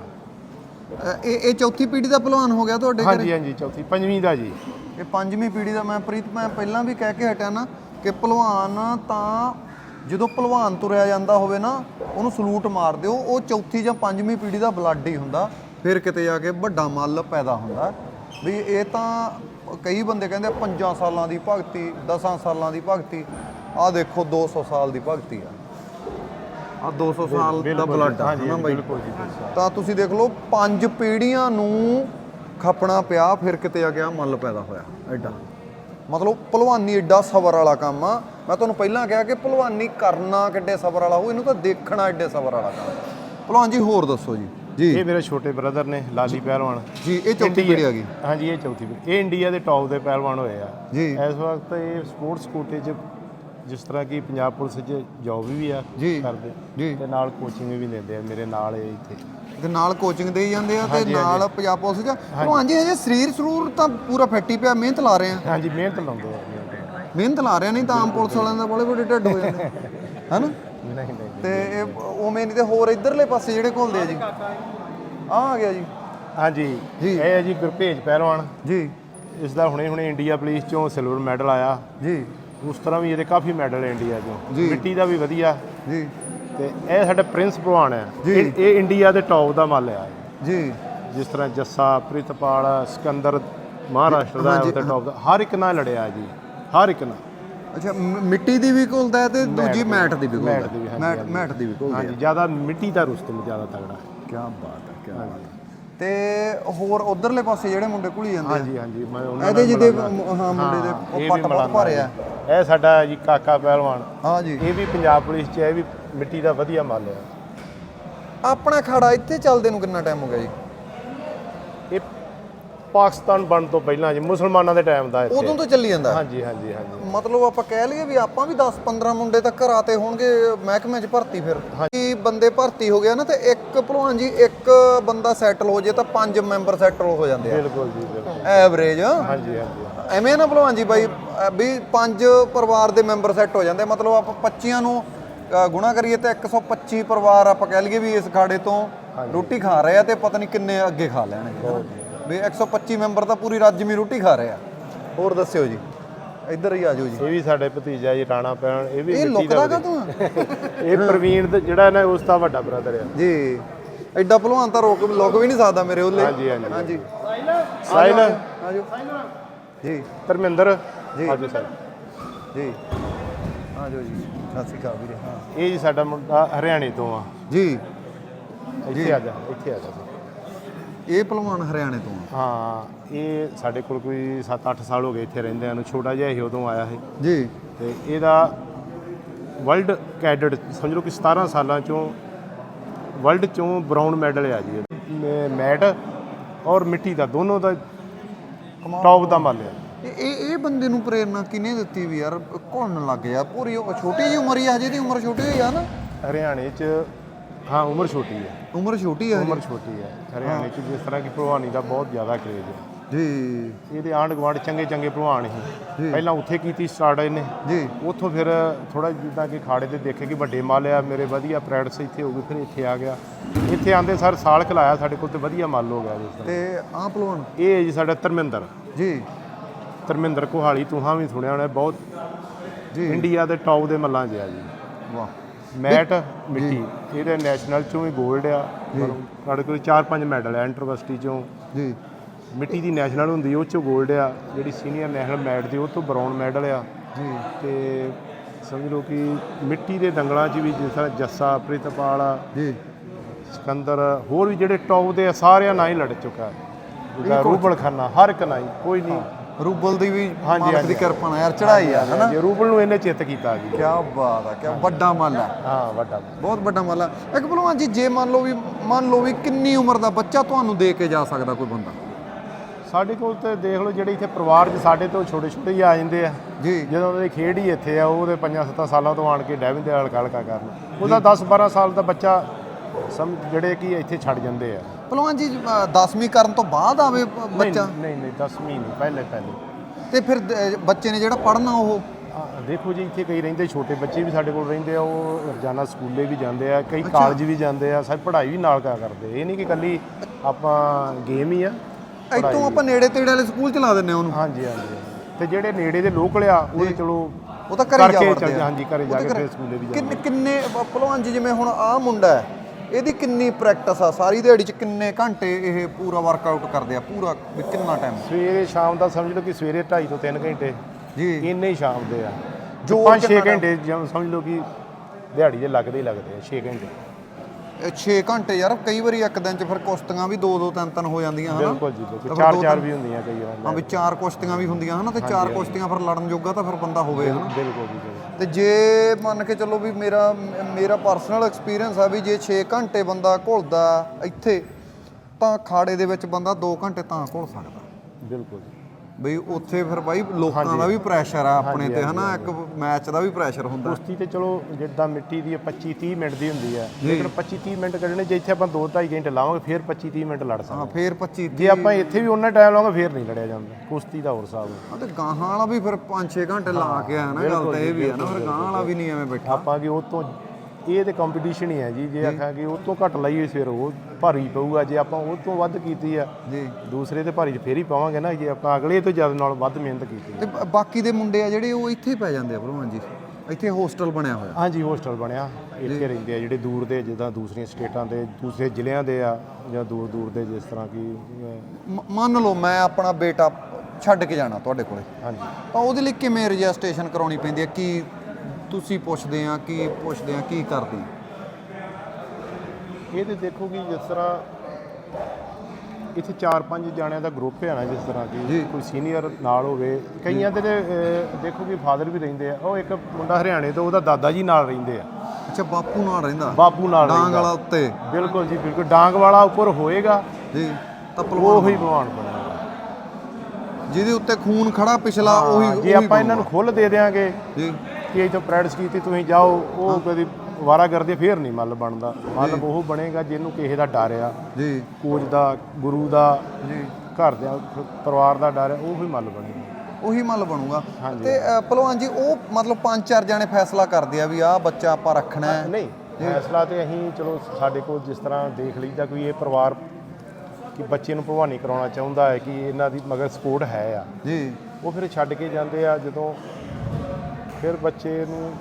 ਇਹ ਇਹ ਚੌਥੀ ਪੀੜ੍ਹੀ ਦਾ ਪਹਿਲਵਾਨ ਹੋ ਗਿਆ ਤੁਹਾਡੇ ਘਰੇ? ਹਾਂਜੀ ਹਾਂਜੀ ਚੌਥੀ ਪੰਜਵੀਂ ਦਾ ਜੀ। ਇਹ ਪੰਜਵੀਂ ਪੀੜ੍ਹੀ ਦਾ ਮੈਂ ਪ੍ਰੀਤ ਮੈਂ ਪਹਿਲਾਂ ਵੀ ਕਹਿ ਕੇ ਹਟਿਆ ਨਾ ਕਿ ਪਹਿਲਵਾਨ ਤਾਂ ਜਦੋਂ ਪਹਿਲਵਾਨ ਤੁਰਿਆ ਜਾਂਦਾ ਹੋਵੇ ਨਾ ਉਹਨੂੰ ਸਲੂਟ ਮਾਰ ਦਿਓ ਉਹ ਚੌਥੀ ਜਾਂ ਪੰਜਵੀਂ ਪੀੜ੍ਹੀ ਦਾ ਬਲੱਡ ਹੀ ਹੁੰਦਾ। ਫਿਰ ਕਿਤੇ ਜਾ ਕੇ ਵੱਡਾ ਮੱਲ ਪੈਦਾ ਹੁੰਦਾ। ਵੀ ਇਹ ਤਾਂ ਕਈ ਬੰਦੇ ਕਹਿੰਦੇ ਆ, ਪੰਜਾਂ ਸਾਲਾਂ ਦੀ ਭਗਤੀ 10 ਸਾਲਾਂ ਦੀ ਭਗਤੀ। ਆਹ ਦੇਖੋ 200 ਸਾਲ ਦੀ ਭਗਤੀ ਆ। ਆ 200 ਸਾਲ ਦਾ ਬਲੱਡ ਆ ਹਨਾ ਬਾਈ। ਤਾਂ ਤੁਸੀਂ ਦੇਖ ਲਓ ਪੰਜ ਪੀੜ੍ਹੀਆਂ ਨੂੰ ਖਪਣਾ ਪਿਆ ਫਿਰ ਕਿਤੇ ਆ ਗਿਆ ਮੱਲ ਪੈਦਾ ਹੋਇਆ। ਐਡਾ। ਮਤਲਬ ਭਲਵਾਨੀ ਐਡਾ ਸਬਰ ਵਾਲਾ ਕੰਮ ਆ। ਮੈਂ ਤੁਹਾਨੂੰ ਪਹਿਲਾਂ ਕਿਹਾ ਕਿ ਭਲਵਾਨੀ ਕਰਨਾ ਕਿੱਡੇ ਸਬਰ ਵਾਲਾ ਹੋ ਇਹਨੂੰ ਤਾਂ ਦੇਖਣਾ ਐਡੇ ਸਬਰ ਵਾਲਾ ਕੰਮ। ਭਲਵਾਨ ਜੀ ਹੋਰ ਦੱਸੋ ਜੀ। ਜੀ। ਇਹ ਮੇਰੇ ਛੋਟੇ ਬ੍ਰਦਰ ਨੇ ਲਾਲੀ ਪਹਿਲਵਾਨ। ਜੀ ਇਹ ਚੌਥੀ ਪੀੜ੍ਹੀ ਆ ਗਈ। ਹਾਂਜੀ ਇਹ ਚੌਥੀ ਪੀੜ੍ਹੀ। ਇਹ ਇੰਡੀਆ ਦੇ ਟੌਪ ਦੇ ਪਹਿਲਵਾਨ ਹੋਏ ਆ। ਜੀ। ਇਸ ਵਕਤ ਇਹ ਸਪੋਰਟਸ ਕੋਟੇ 'ਚ ਜਿਸ ਤਰ੍ਹਾਂ ਕਿ ਪੰਜਾਬ ਪੁਲਿਸ 'ਚ ਜੌਬ ਵੀ ਆ ਜੀ। ਕਰਦੇ ਜੀ। ਤੇ ਨਾਲ ਕੋਚਿੰਗ ਵੀ ਦਿੰਦੇ ਆ ਮੇਰੇ ਨਾਲ ਇਹ ਇੱਥੇ। ਤੇ ਨਾਲ ਕੋਚਿੰਗ ਦੇਈ ਜਾਂਦੇ ਆ ਤੇ ਨਾਲ ਪੰਜਾਬ ਪੁਲਿਸ ਚ। ਭਲਵਾਨ ਜੀ ਹਜੇ ਸਰੀਰ ਸਰੂਰ ਤਾਂ ਪੂਰਾ ਫੈਟੀ ਪਿਆ ਮਿਹਨਤ ਲਾ ਰਹੇ ਆ। ਹਾਂਜੀ ਮਿਹਨਤ ਲਾਉਂਦੇ ਆ। ਮਿਹਨਤ। ਮਿਹਨਤ ਲਾ ਰਹੇ ਆ, ਨਹੀਂ ਤਾਂ ਆਮ ਪੁਲਿਸ ਵਾਲਿਆਂ ਦਾ ਬੜੇ ਬੜੇ ਢੱਡ ਹੋ ਜਾਂਦੇ (laughs) ਹਨਾ? ਨਹੀਂ ਨਹੀਂ। ਤੇ ਇਹ ਉਵੇਂ ਨਹੀਂ ਤੇ ਹੋਰ ਇਧਰਲੇ ਪਾਸੇ ਜਿਹੜੇ ਘੁਲਦੇ ਆ ਜੀ। ਆ ਆ ਗਿਆ ਜੀ। ਹਾਂਜੀ ਜੀ। ਇਹ ਹੈ ਜੀ ਗੁਰਭੇਜ ਪਹਿਲਵਾਨ। ਜੀ। ਇਸ ਦਾ ਹੁਣੇ ਹੁਣੇ ਇੰਡੀਆ ਪੁਲਿਸ ਚੋਂ ਸਿਲਵਰ ਮੈਡਲ ਆਇਆ। ਜੀ। ਉਸ ਤਰ੍ਹਾਂ ਵੀ ਇਹਦੇ ਕਾਫੀ ਮੈਡਲ ਇੰਡੀਆ ਚੋਂ। ਮਿੱਟੀ ਦਾ ਵੀ ਵਧੀਆ। ਜੀ। ਤੇ ਇਹ ਸਾਡਾ ਪ੍ਰਿੰਸ ਭਲਵਾਨ ਹੈ। ਇਹ ਇੰਡੀਆ ਦੇ ਟੌਪ ਦਾ ਮੱਲ ਆ। ਜੀ। ਜਿਸ ਤਰ੍ਹਾਂ ਜੱਸਾ ਪ੍ਰਿਤਪਾਲ ਸਿਕੰਦਰ ਮਹਾਰਾਸ਼ਟਰ ਹੈ ਟੌਪ ਦਾ ਹਰ ਇੱਕ ਨਾਲ ਲੜਿਆ ਜੀ। ਹਰ ਇੱਕ ਨਾਲ। ਅੱਛਾ ਮਿੱਟੀ ਦੀ ਵੀ ਘੁਲਦਾ ਹੈ ਤੇ ਦੂਜੀ ਮੈਟ ਦੀ ਵੀ ਘੁਲਦਾ ਮੈਟ ਹੈ। ਹਾਂਜੀ, ਮੈਟ ਹਾਂਜੀ। ਦੀ ਵੀ ਘੁਲਦੀ ਹਾਂਜੀ ਜ਼ਿਆਦਾ ਮਿੱਟੀ ਦਾ ਰੁਸਤਮ ਜ਼ਿਆਦਾ ਤਗੜਾ ਕੀ ਬਾਤ ਹੈ ਕੀ ਬਾਤ ਹੈ। ਤੇ ਹੋਰ ਉਧਰਲੇ ਪਾਸੇ ਜਿਹੜੇ ਮੁੰਡੇ ਘੁਲੀ ਜਾਂਦੇ ਹਾਂਜੀ ਹਾਂਜੀ ਮੈਂ ਉਹਨਾਂ ਇਹਦੇ ਜਿਹਦੇ। ਹਾਂ ਮੁੰਡੇ ਦੇ ਉਹ ਪੱਟ ਮਿਲਾਂਗਾ ਭਰਿਆ। ਇਹ ਸਾਡਾ ਜੀ ਕਾਕਾ ਪਹਿਲਵਾਨ। ਹਾਂ ਜੀ ਇਹ ਵੀ ਪੰਜਾਬ ਪੁਲਿਸ 'ਚ ਹੈ, ਇਹ ਵੀ ਮਿੱਟੀ ਦਾ ਵਧੀਆ ਮੱਲ ਹੈ। ਆਪਣਾ ਖਾੜਾ ਇੱਥੇ ਚੱਲਦੇ ਨੂੰ ਕਿੰਨਾ ਟਾਈਮ ਹੋ ਗਿਆ ਜੀ? ਪਾਕਿਸਤਾਨ ਬਣਨ ਤੋਂ ਪਹਿਲਾਂ ਜੀ ਮੁਸਲਮਾਨਾਂ ਦੇ ਟਾਈਮ ਦਾ ਇੱਥੇ। ਉਦੋਂ ਤੋਂ ਚੱਲੀ ਜਾਂਦਾ। ਹਾਂਜੀ ਹਾਂਜੀ ਹਾਂਜੀ। ਮਤਲਬ ਆਪਾਂ ਕਹਿ ਲਈਏ ਵੀ ਆਪਾਂ ਵੀ 10 15 ਮੁੰਡੇ ਤੱਕ ਰਾਤੇ ਹੋਣਗੇ ਮਹਿਕਮੇ 'ਚ ਭਰਤੀ ਫਿਰ। ਕੀ ਬੰਦੇ ਭਰਤੀ ਹੋ ਗਿਆ ਨਾ ਤੇ ਇੱਕ ਭਲਵਾਨ ਜੀ ਇੱਕ ਬੰਦਾ ਸੈਟਲ ਹੋ ਜੇ ਤਾਂ ਪੰਜ ਮੈਂਬਰ ਸੈਟਲ ਹੋ ਜਾਂਦੇ ਆ। ਬਿਲਕੁਲ ਜੀ ਬਿਲਕੁਲ। ਐਵਰੇਜ ਹਾਂਜੀ ਹਾਂਜੀ। ਐਵੇਂ ਨਾ ਭਲਵਾਨ ਜੀ ਬਾਈ ਵੀ ਪੰਜ ਪਰਿਵਾਰ ਦੇ ਮੈਂਬਰ ਸੈੱਟ ਹੋ ਜਾਂਦੇ ਮਤਲਬ ਆਪਾਂ 25 ਨੂੰ ਗੁਣਾ ਕਰੀਏ ਤਾਂ 125 ਪਰਿਵਾਰ ਆਪਾਂ ਕਹਿ ਲਈਏ ਵੀ ਇਸ ਖਾੜੇ ਤੋਂ ਰੋਟੀ ਖਾ ਰਹੇ ਆ ਤੇ ਪਤਾ ਨਹੀਂ ਕਿੰਨੇ ਅੱਗੇ ਖਾ ਲੈਣਗੇ। ਵੀ 125 ਮੈਂਬਰ ਤਾਂ ਪੂਰੀ ਰਾਜਮੀ ਰੋਟੀ ਖਾ ਰਹੇ ਆ। ਹੋਰ ਦੱਸਿਓ ਜੀ। ਇੱਧਰ ਹੀ ਆ ਜਾਓ ਜੀ। ਇਹ ਵੀ ਸਾਡੇ ਭਤੀਜਾ ਜੀ ਰਾਣਾ ਪੈਣ ਇਹ ਵੀ ਇਹ ਮਿੱਟੀ ਦਾ ਲੁਕਦਾ ਤੂੰ (laughs) ਇਹ ਪ੍ਰਵੀਨ ਦਾ ਜਿਹੜਾ ਨਾ ਉਸ ਦਾ ਵੱਡਾ ਬ੍ਰਦਰ ਆ। ਜੀ। ਐਡਾ ਭਲਵਾਨ ਤਾਂ ਰੋਕ ਲੁਕ ਵੀ ਨਹੀਂ ਸਕਦਾ ਮੇਰੇ ਉੱਲੇ ਹਾਂਜੀ, ਹਾਂਜੀ। ਹਾਂਜੀ। ਸਾਹਿਲ ਆ ਜਾਓ ਜੀ। ਧਰਮਿੰਦਰ? ਆਜੋ ਸਰ ਜੀ। ਆ ਜਾਓ ਜੀ। ਸਤਿ ਸ਼੍ਰੀ ਅਕਾਲ ਵੀਰੇ ਹਾਂ। ਇਹ ਜੀ ਸਾਡਾ ਮੁੰਡਾ ਹਰਿਆਣੇ ਤੋਂ ਆ। ਜੀ। ਇੱਥੇ ਆ ਜਾ ਇੱਥੇ ਆ ਜਾ। ਤੂੰ। ਇਹ ਭਲਵਾਨ ਹਰਿਆਣੇ ਤੋਂ ਆ? ਹਾਂ ਇਹ ਸਾਡੇ ਕੋਲ ਕੋਈ 7-8 ਸਾਲ ਹੋ ਗਏ ਇੱਥੇ ਰਹਿੰਦਿਆਂ ਨੂੰ ਛੋਟਾ ਜਿਹਾ ਹੀ ਉਦੋਂ ਆਇਆ ਸੀ। ਜੀ। ਤੇ ਇਹਦਾ ਵਰਲਡ ਕੈਡਟ ਸਮਝ ਲਓ ਕਿ 17 ਸਾਲਾਂ ਚੋਂ ਵਰਲਡ ਚੋਂ ਬ੍ਰਾਊਨ ਮੈਡਲ ਆ ਜੀ ਮੈਟ ਔਰ ਮਿੱਟੀ ਦਾ ਦੋਨੋਂ ਦਾ ਟੌਪ ਦਾ ਮੱਲ ਆ। ਇਹ ਇਹ ਇਹ ਬੰਦੇ ਨੂੰ ਪ੍ਰੇਰਨਾ ਕਿਨੇ ਦਿੱਤੀ ਵੀ ਯਾਰ ਘੁਲਣ ਲੱਗ ਗਿਆ। ਪੂਰੀ ਉਹ ਛੋਟੀ ਜਿਹੀ ਉਮਰ ਹੀ ਆ ਹਜੇ ਦੀ ਉਮਰ ਛੋਟੀ ਹੋਈ ਆ ਨਾ। ਹਰਿਆਣੇ 'ਚ ਹਾਂ ਉਮਰ ਛੋਟੀ ਹੈ। ਉਮਰ ਛੋਟੀ ਹਜੇ। ਉਮਰ ਛੋਟੀ ਹੈ ਹਰਿਆਣੇ 'ਚ ਜਿਸ ਤਰ੍ਹਾਂ ਕਿ ਭਲਵਾਨੀ ਦਾ ਬਹੁਤ ਜ਼ਿਆਦਾ ਕਰੇਜ ਹੈ। ਜੀ। ਇਹਦੇ ਆਂਢ ਗੁਆਂਢ ਚੰਗੇ ਚੰਗੇ ਭਲਵਾਨ ਸੀ। ਜੀ। ਪਹਿਲਾਂ ਉੱਥੇ ਕੀਤੀ ਸਟਾਰਟ ਇਹਨੇ। ਜੀ। ਉੱਥੋਂ ਫਿਰ ਥੋੜਾ ਜਿੱਦਾਂ ਕਿ ਖਾੜੇ ਤੇ ਦੇਖੇ ਕਿ ਵੱਡੇ ਮਾਲ ਆ ਮੇਰੇ ਵਧੀਆ ਪ੍ਰੈਕਟਿਸ ਇੱਥੇ ਹੋ ਗਈ ਫਿਰ ਇੱਥੇ ਆ ਗਿਆ। ਇੱਥੇ ਆਂਦੇ ਸਰ ਸਾਲ ਖਲਾਇਆ ਸਾਡੇ ਕੋਲ ਤੇ ਵਧੀਆ ਮੱਲ ਹੋ ਗਿਆ ਤਰ੍ਹਾਂ। ਤੇ ਆਹ ਭਲਵਾਨ? ਇਹ ਹੈ ਜੀ ਸਾਡਾ ਧਰਮਿੰਦਰ। ਜੀ। ਧਰਮਿੰਦਰ ਕੋਹਾਲੀ ਤੁਹਾਂ ਵੀ ਸੁਣਿਆ ਹੋਣਾ ਬਹੁਤ ਜੀ। ਇੰਡੀਆ ਦੇ ਟੌਪ ਦੇ ਮੱਲਾਂ 'ਚ ਆ ਜੀ। ਵਾਹ। ਮੈਟ ਮਿੱਟੀ। ਇਹਦੇ ਨੈਸ਼ਨਲ ਚੋਂ ਵੀ 골ਡ ਆ ਸਾਡੇ ਕੋਲ 4-5 ਮੈਡਲ ਆ ਇੰਟਰਵਰਸਿਟੀ ਚੋਂ। ਜੀ। ਮਿੱਟੀ ਦੀ ਨੈਸ਼ਨਲ ਹੁੰਦੀ ਉਹ ਚੋਂ 골ਡ ਆ। ਜਿਹੜੀ ਸੀਨੀਅਰ ਨੈਸ਼ਨਲ ਮੈਟ ਦੀ ਉਹ ਤੋਂ ਬ੍ਰਾਊਨ ਮੈਡਲ ਆ। ਜੀ। ਤੇ ਸਮਝ ਲਓ ਕਿ ਮਿੱਟੀ ਦੇ ਦੰਗਲਾਂ 'ਚ ਵੀ ਜਿਸ ਤਰ੍ਹਾਂ ਜੱਸਾ ਪ੍ਰਿਤਪਾਲ ਆ ਜੀ। ਸਿਕੰਦਰ ਹੋਰ ਵੀ ਜਿਹੜੇ ਟੌਪ ਦੇ ਆ ਸਾਰਿਆਂ ਨਾਲ ਹੀ ਲੜ ਚੁੱਕਾ। ਹੈ ਜਿੱਦਾਂ ਰੂਬਲ ਖਾਨਾ ਹਰ ਇੱਕ ਨਾਲ ਕੋਈ ਨਹੀਂ। ਰੂਬਲ ਦੀ ਵੀ ਹਾਂਜੀ, ਮਾਲਕ ਦੀ ਹਾਂਜੀ। ਕਿਰਪਾ ਨਾਲ ਯਾਰ ਚੜਾਈ ਆ ਹਨਾ? ਜੇ ਰੂਬਲ ਨੂੰ ਇਹਨੇ ਚਿੱਤ ਕੀਤਾ ਜੀ। ਕੀ ਬਾਤ ਆ ਕੀ ਵੱਡਾ ਮੱਲ ਆ। ਹਾਂ ਵੱਡਾ ਬਹੁਤ ਵੱਡਾ ਮੱਲ ਆ। ਇੱਕ ਭਲਵਾਨ ਜੀ ਜੇ ਮੰਨ ਲਓ ਵੀ ਮੰਨ ਲਓ ਵੀ ਕਿੰਨੀ ਉਮਰ ਦਾ ਬੱਚਾ ਤੁਹਾਨੂੰ ਦੇ ਕੇ ਜਾ ਸਕਦਾ ਕੋਈ ਬੰਦਾ? ਸਾਡੇ ਕੋਲ ਤੇ ਦੇਖ ਲਓ ਜਿਹੜੇ ਇੱਥੇ ਪਰਿਵਾਰ 'ਚ ਸਾਡੇ ਤੋਂ ਛੋਟੇ ਛੋਟੇ ਹੀ ਆ ਜਾਂਦੇ ਆ। ਜੀ। ਜਦੋਂ ਉਹਨਾਂ ਦੀ ਖੇਡ ਹੀ ਇੱਥੇ ਆ ਉਹਦੇ 5-7 ਸਾਲਾਂ ਤੋਂ ਆਣ ਕੇ ਡੈਵਿਨ ਦੇ ਹਲਕਾ ਹਲਕਾ ਕਰਨ। ਉਹਦਾ 10-12 ਸਾਲ ਦਾ ਬੱਚਾ ਸਮ ਜਿਹੜੇ ਕਿ ਇੱਥੇ ਛੱਡ ਜਾਂਦੇ ਆ। ਭਲਵਾਨ ਜੀ 10ਵੀਂ ਕਰਨ ਤੋਂ ਬਾਅਦ ਆਵੇ ਬੱਚਾ? ਨਹੀਂ ਨਹੀਂ 10ਵੀਂ ਨਹੀਂ ਪਹਿਲੇ ਪਹਿਲੇ। ਤੇ ਫਿਰ ਬੱਚੇ ਨੇ ਜਿਹੜਾ ਪੜ੍ਹਨਾ ਉਹ? ਆ, ਦੇਖੋ ਜੀ ਇੱਥੇ ਕਈ ਰਹਿੰਦੇ ਛੋਟੇ ਬੱਚੇ ਵੀ ਸਾਡੇ ਕੋਲ ਰਹਿੰਦੇ ਆ ਉਹ ਰੋਜ਼ਾਨਾ ਸਕੂਲੇ ਵੀ ਜਾਂਦੇ ਆ ਕਈ ਕਾਲਜ ਵੀ ਜਾਂਦੇ ਆ ਸਭ ਪੜ੍ਹਾਈ ਵੀ ਨਾਲ ਕਰਦੇ। ਇਹ ਨਹੀਂ ਕਿ ਕੱਲੀ ਆਪਾਂ ਗੇਮ ਹੀ ਆ ਇੱਥੋਂ ਆਪਾਂ ਨੇੜੇ ਤੇੜੇ ਵਾਲੇ ਸਕੂਲ ਚ ਲਾ ਦਿੰਨੇ ਆ ਉਹਨੂੰ? ਹਾਂਜੀ ਹਾਂਜੀ ਤੇ ਜਿਹੜੇ ਨੇੜੇ ਦੇ ਲੋਕਲ ਆ ਉਹ ਚਲੋ ਉਹ ਤਾਂ ਘਰੇ ਜਾ ਵੜਦੇ ਚੱਲ- ਆ। ਹਾਂਜੀ ਘਰੇ ਜਾ ਕੇ ਫਿਰ ਸਕੂਲੇ ਵੀ ਜਾਂਦੇ ਕਿੰਨੇ ਕਿੰਨੇ ਪ- ਭਲਵਾਨ ਜੀ ਜਿਵੇਂ ਹੁਣ ਆਹ ਮੁੰਡਾ ਹੈ ਇਹਦੀ ਕਿੰਨੀ ਪ੍ਰੈਕਟਿਸ ਆ? ਸਾਰੀ ਦਿਹਾੜੀ ਚ ਕਿੰਨੇ ਘੰਟੇ ਇਹ ਪੂਰਾ ਵਰਕਆਊਟ ਕਰਦੇ ਆ? ਪੂਰਾ ਵੀ ਕਿੰਨਾ ਟਾਈਮ ਸਵੇਰੇ ਸ਼ਾਮ ਦਾ ਸਮਝ ਲਓ ਕਿ ਸਵੇਰੇ 2.5 ਤੋਂ 3 ਘੰਟੇ। ਜੀ। ਇੰਨੇ ਹੀ ਸ਼ਾਮ ਦੇ ਆ। ਜੋ ਜੋ 5-6 ਕਿੰਨਾ ਘੰਟੇ ਜਿਵੇਂ ਸਮਝ ਲਓ ਕਿ ਦਿਹਾੜੀ ਦੇ ਲੱਗਦੇ ਹੀ ਲੱਗਦੇ ਆ 6 ਘੰਟੇ। 6 ਘੰਟੇ ਯਾਰ ਕਈ ਵਾਰੀ ਇੱਕ ਦਿਨ ਚ ਫਿਰ ਕੁਸ਼ਤੀਆਂ ਵੀ 2 2 3 3 ਹੋ ਜਾਂਦੀਆਂ ਹਨਾ? ਬਿਲਕੁਲ ਜੀ ਬਿਲਕੁਲ। ਚਾਰ ਚਾਰ ਵੀ ਹੁੰਦੀਆਂ ਕਈ ਵਾਰ। ਹਾਂ ਵੀ ਚਾਰ ਕੁਸ਼ਤੀਆਂ ਵੀ ਹੁੰਦੀਆਂ ਹਨਾ? ਤੇ ਚਾਰ ਕੁਸ਼ਤੀਆਂ ਫਿਰ ਲੜਨ ਜੋਗਾ ਤਾਂ ਫਿਰ ਬੰਦਾ ਹੋਵੇ ਹਨਾ? ਬਿਲਕੁਲ ਜੀ ਤੇ ਜੇ ਮੰਨ ਕੇ ਚੱਲੋ ਵੀ ਮੇਰਾ ਮੇਰਾ ਪਰਸਨਲ ਐਕਸਪੀਰੀਅੰਸ ਆ ਵੀ ਜੇ 6 ਘੰਟੇ ਬੰਦਾ ਘੁਲਦਾ ਇੱਥੇ, ਤਾਂ ਖਾੜੇ ਦੇ ਵਿੱਚ ਬੰਦਾ 2 ਘੰਟੇ ਤਾਂ ਘੁਲ ਸਕਦਾ। ਬਿਲਕੁਲ ਜੀ। ਬਈ ਉੱਥੇ ਫਿਰ ਬਾਈ ਲੋਕਾਂ ਦਾ ਵੀ ਪ੍ਰੈਸ਼ਰ ਆ ਆਪਣੇ ਤੇ ਹਨਾ? ਇੱਕ ਮੈਚ ਦਾ ਵੀ ਪ੍ਰੈਸ਼ਰ ਹੁੰਦਾ। ਕੁਸ਼ਤੀ ਤੇ ਚਲੋ ਜਿੱਦਾਂ ਮਿੱਟੀ ਦੀ 25 30 ਮਿੰਟ ਦੀ ਹੁੰਦੀ ਆ। ਲੇਕਿਨ 25 30 ਮਿੰਟ ਕੱਢਣੇ ਜੇ ਇੱਥੇ ਆਪਾਂ 2 2.5 ਘੰਟੇ ਲਾਵਾਂਗੇ ਫਿਰ 25 30 ਮਿੰਟ ਲੜ ਹਾਂ ਸਕਦੇ ਫੇਰ 25 ਜੇ ਆਪਾਂ ਇੱਥੇ ਵੀ ਉਹਨਾਂ ਟਾਈਮ ਲਾਵਾਂਗੇ ਫਿਰ ਨਹੀਂ ਲੜਿਆ ਜਾਂਦਾ। ਕੁਸ਼ਤੀ ਦਾ ਹੋਰ ਹਿਸਾਬ ਹੈ ਤੇ ਗਾਹਾਂ ਵਾਲਾ ਵੀ ਫਿਰ 5-6 ਘੰਟੇ ਲਾ ਕੇ ਆਇਆ ਨਾ ਗੱਲ ਤਾਂ ਇਹ ਵੀ ਆ ਨਾ ਫਿਰ ਗਾਹਾਂ ਵਾਲਾ ਵੀ ਨਹੀਂ ਐਵੇਂ ਬੈਠਾ। ਆਪਾਂ ਕਿ ਉਹ ਤੋਂ ਇਹ ਤੇ ਕੰਪੀਟੀਸ਼ਨ ਹੀ ਹੈ ਜੀ ਜੇ ਆਖਾਂਗੇ ਉਹ ਤੋਂ ਘੱਟ ਲਾਈਏ ਫਿਰ ਉਹ ਭਾਰੀ ਪਊਗਾ ਜੇ ਆਪਾਂ ਉਹ ਤੋਂ ਵੱਧ ਕੀਤੀ ਆ ਜੀ। ਦੂਸਰੇ ਤੇ ਭਾਰੀ ਫੇਰ ਹੀ ਪਾਵਾਂਗੇ ਨਾ ਜੇ ਆਪਾਂ ਅਗਲੇ ਤੋਂ ਜ਼ਿਆਦਾ ਨਾਲ ਵੱਧ ਮਿਹਨਤ ਕੀਤੀ ਤੇ ਬ- ਬਾਕੀ ਦੇ ਮੁੰਡੇ ਆ ਜਿਹੜੇ ਉਹ ਇੱਥੇ ਹੀ ਪੈ ਜਾਂਦੇ ਆ ਭਲਵਾਨ ਜੀ? ਇੱਥੇ ਹੋਸਟਲ ਬਣਿਆ ਹੋਇਆ। ਹਾਂਜੀ ਹੋਸਟਲ ਬਣਿਆ। ਇੱਥੇ ਰਹਿੰਦੇ ਆ ਜਿਹੜੇ ਦੂਰ ਦੇ ਜਿੱਦਾਂ ਦੂਸਰੀਆਂ ਸਟੇਟਾਂ ਦੇ ਦੂਸਰੇ ਜ਼ਿਲ੍ਹਿਆਂ ਦੇ ਆ ਜਾਂ ਦੂਰ ਦੂਰ ਦੇ ਜਿਸ ਤਰ੍ਹਾਂ ਕਿ ਅਹ, ਮ- ਮੰਨ ਲਓ ਮੈਂ ਆਪਣਾ ਬੇਟਾ ਛੱਡ ਕੇ ਜਾਣਾ ਤੁਹਾਡੇ ਕੋਲੇ। ਹਾਂਜੀ। ਤਾਂ ਉਹਦੇ ਲਈ ਕਿਵੇਂ ਰਜਿਸਟ੍ਰੇਸ਼ਨ ਕਰਾਉਣੀ ਪੈਂਦੀ ਹੈ? ਕੀ ਤੁਸੀਂ ਪੁੱਛਦੇ ਆ ਕੀ ਪੁੱਛਦੇ ਆ ਕੀ ਕਰਦੇ? ਇਹ ਤੇ ਦੇਖੋ ਕਿ ਜਿਸ ਤਰ੍ਹਾਂ ਇੱਥੇ 4-5 ਜਾਣਿਆਂ ਦਾ ਗਰੁੱਪ ਹੈ ਨਾ ਜਿਸ ਤਰ੍ਹਾਂ। ਕਿ ਕੋਈ ਸੀਨੀਅਰ ਨਾਲ ਹੋਵੇ ਕਈਆਂ ਦੇ ਦੇਖੋ ਕਿ ਫਾਦਰ ਵੀ ਰਹਿੰਦੇ ਆ। ਉਹ ਇੱਕ ਮੁੰਡਾ ਹਰਿਆਣੇ ਤੋਂ ਉਹਦਾ ਦਾਦਾ ਜੀ ਨਾਲ ਰਹਿੰਦੇ ਆ। ਅੱਛਾ ਬਾਪੂ ਨਾਲ ਰਹਿੰਦਾ? ਬਾਪੂ ਨਾਲ ਡਾਂਗ ਵਾਲਾ ਉੱਤੇ? ਬਿਲਕੁਲ ਜੀ ਬਿਲਕੁਲ। ਡਾਂਗ ਵਾਲਾ ਉੱਪਰ ਹੋਏਗਾ ਜੀ ਤਾਂ ਉਹ ਪਹਿਲਵਾਨ ਹੀ ਭਲਵਾਨ ਬਣੇਗਾ। ਜਿਹਦੇ ਉੱਤੇ ਖੂਨ ਖੜਾ ਪਿਛਲਾ ਉਹੀ ਜੇ ਉਹੀ ਆਪਾਂ ਇਹਨਾਂ ਨੂੰ ਖੁੱਲ ਦੇ ਦਿਆਂਗੇ ਜੀ। ਕਿ ਇੱਥੋਂ ਪ੍ਰੈਕਟਿਸ ਕੀਤੀ ਤੁਸੀਂ ਜਾਓ ਉਹ ਕਦੀ ਵਾਰਾ ਕਰਦੇ ਫੇਰ ਨਹੀਂ ਮੱਲ ਬਣਦਾ। ਮੱਲ ਉਹ ਬਣੇਗਾ ਜਿਹਨੂੰ ਕਿਸੇ ਦਾ ਡਰ ਆ। ਜੀ। ਕੋਚ ਦਾ ਗੁਰੂ ਦਾ ਜੀ। ਘਰ ਦੇ ਪਰਿਵਾਰ ਦਾ ਡਰ ਉਹ ਹੀ ਮੱਲ ਬਣੇਗਾ। ਉਹੀ ਮੱਲ ਬਣੂਗਾ। ਤੇ ਪਹਿਲਵਾਨ ਜੀ ਉਹ ਮਤਲਬ ਪੰਜ ਚਾਰ ਜਾਣੇ ਫੈਸਲਾ ਕਰਦੇ ਆ ਵੀ ਆਹ ਬੱਚਾ ਆਪਾਂ ਰੱਖਣਾ ਹੈ। ਨਹੀਂ ਫੈਸਲਾ ਤੇ ਅਸੀਂ ਚਲੋ ਸਾਡੇ ਕੋਲ ਜਿਸ ਤਰ੍ਹਾਂ ਦੇਖ ਲਈਦਾ ਕੋਈ ਇਹ ਪਰਿਵਾਰ ਕਿ ਬੱਚੇ ਨੂੰ ਭਲਵਾਨੀ ਕਰਾਉਣਾ ਚਾਹੁੰਦਾ ਹੈ ਕਿ ਇਹਨਾਂ ਦੀ ਮਗਰ ਸਪੋਰਟ ਹੈ ਆ। ਜੀ। ਉਹ ਫਿਰ ਛੱਡ ਕੇ ਜਾਂਦੇ ਆ ਜਦੋਂ ਫਿਰ ਬੱਚੇ ਨੂੰ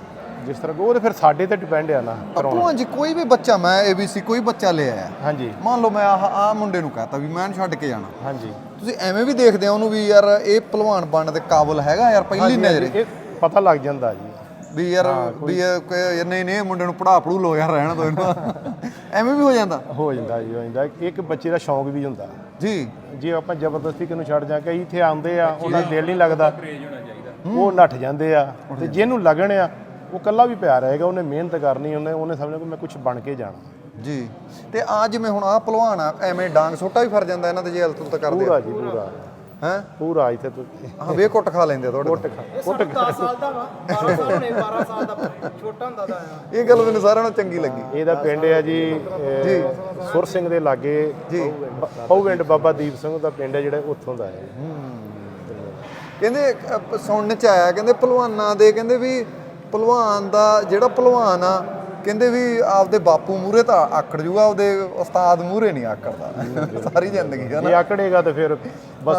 ਜਿਸ ਤਰ੍ਹਾਂ ਉਹ ਤੇ ਫਿਰ ਸਾਡੇ ਤੇ ਡਿਪੈਂਡ ਆ ਨਾ ਕਰਾਉਣਾ। ਜੀ ਕੋਈ ਵੀ ਬੱਚਾ ਮੈਂ ਏਬੀਸੀ ਕੋਈ ਬੱਚਾ ਲੈ ਆਇਆ ਹਾਂਜੀ। ਮੰਨ ਲਓ ਮੈਂ ਆਹ ਆਹ ਮੁੰਡੇ ਨੂੰ ਕਹਤਾ ਵੀ ਮੈਂ ਇਹਨੂੰ ਛੱਡ ਕੇ ਜਾਣਾ। ਹਾਂਜੀ। ਤੁਸੀਂ ਐਵੇਂ ਵੀ ਦੇਖਦੇ ਹੋ ਉਹਨੂੰ ਵੀ ਯਾਰ ਇਹ ਪਹਿਲਵਾਨ ਬਣਨ ਦੇ ਕਾਬਲ ਹੈਗਾ ਯਾਰ ਪਹਿਲੀ ਹਾਂਜੀ, ਨਜ਼ਰੇ। ਇਹ ਪਤਾ ਲੱਗ ਜਾਂਦਾ ਜੀ। ਵੀ ਯਾਰ ਵੀ ਇਹ ਕੋਈ- ਯਾਰ ਨਹੀਂ ਨਹੀਂ ਇਹ ਮੁੰਡੇ ਨੂੰ ਪੜਾ ਪੜੂ ਲੋ ਯਾਰ ਰਹਿਣ ਦੋ ਇਹਨੂੰ। ਐਵੇਂ ਵੀ ਹੋ ਜਾਂਦਾ। ਹੋ ਜਾਂਦਾ ਜੀ ਹੋ ਜਾਂਦਾ। ਇੱਕ ਬੱਚੇ ਦਾ ਸ਼ੌਂਕ ਵੀ ਹੁੰਦਾ। ਜੀ। ਜੇ ਆਪਾਂ ਜ਼ਬਰਦਸਤੀ ਕਿਨੂੰ ਛੱਡ ਜਾ ਕਈ ਇੱਥੇ ਆਉਂਦੇ ਆ ਉਹਨਾਂ ਦਾ ਦਿਲ ਨਹੀਂ ਲੱਗਦਾ। ਉਹ ਨੱਠ ਜਾਂਦੇ ਆ ਤੇ ਜਿਹਨੂੰ ਲੱਗਣ ਆ ਉਹ ਕੱਲਾ ਵੀ ਪਿਆ ਰਹੇਗਾ ਉਹਨੇ ਮਿਹਨਤ ਕਰਨੀ ਉਹਨੇ ਉਹਨੇ ਸਮਝਣਾ ਕਿ ਮੈਂ ਕੁਝ ਬਣ ਕੇ ਜਾਣਾ। ਜੀ ਤੇ ਆ ਜਿਵੇਂ ਹੁਣ ਆ ਪਹਿਲਵਾਨ ਆ ਐਵੇਂ ਡਾਂਗ ਛੋਟਾ ਵੀ ਫਰ ਜਾਂਦਾ ਇਹਨਾਂ ਤੇ ਜੇ ਹਲਤ ਤਾਂ ਕਰਦੇ ਆ। ਪੂਰਾ ਜੀ ਪੂਰਾ। ਹੈ? ਪੂਰਾ ਇੱਥੇ ਤੋਂ। ਹਾਂ ਵੇ ਕੁੱਟ ਖਾ ਲੈਂਦੇ ਆ ਤੁਹਾਡੇ ਕੁੱਟ ਖਾ ਕੁੱਟ 10 ਸਾਲ ਦਾ ਵਾ 12 ਸਾਲ ਹੋਣੇ 12 ਸਾਲ ਦਾ ਛੋਟਾ ਹੁੰਦਾ ਦਾ ਆ ਇਹ ਗੱਲ ਮੈਨੂੰ ਸਾਰਿਆਂ ਨੂੰ ਚੰਗੀ ਲੱਗੀ। ਇਹਦਾ ਪਿੰਡ ਹੈ ਜੀ ਅਹ, ਸੁਰ ਸਿੰਘ ਦੇ ਲਾਗੇ ਜੀ। ਪਉਵਿੰਡ ਬਾਬਾ ਦੀਪ ਸਿੰਘ ਦਾ ਪਿੰਡ ਹੈ ਜਿਹੜਾ ਉੱਥੋਂ ਦਾ ਹੈ। ਕਹਿੰਦੇ ਸੁਣਨ ਚ ਆਇਆ ਕਹਿੰਦੇ ਪਹਿਲਵਾਨਾਂ ਦੇ ਕਹਿੰਦੇ ਵੀ ਪਹਿਲਵਾਨ ਦਾ ਜਿਹੜਾ ਪਹਿਲਵਾਨ ਆ ਕਹਿੰਦੇ ਵੀ ਆਪਦੇ ਬਾਪੂ ਮੂਰੇ ਤਾਂ ਆਕੜ ਜੂਗਾ ਆਪਦੇ ਉਸਤਾਦ ਮੂਰੇ ਨਹੀਂ ਆਕੜਦਾ। ਸਾਰੀ ਜ਼ਿੰਦਗੀ ਹੈ ਨਾ? ਜੇ ਆਕੜੇਗਾ ਤਾਂ ਫਿਰ ਬਸ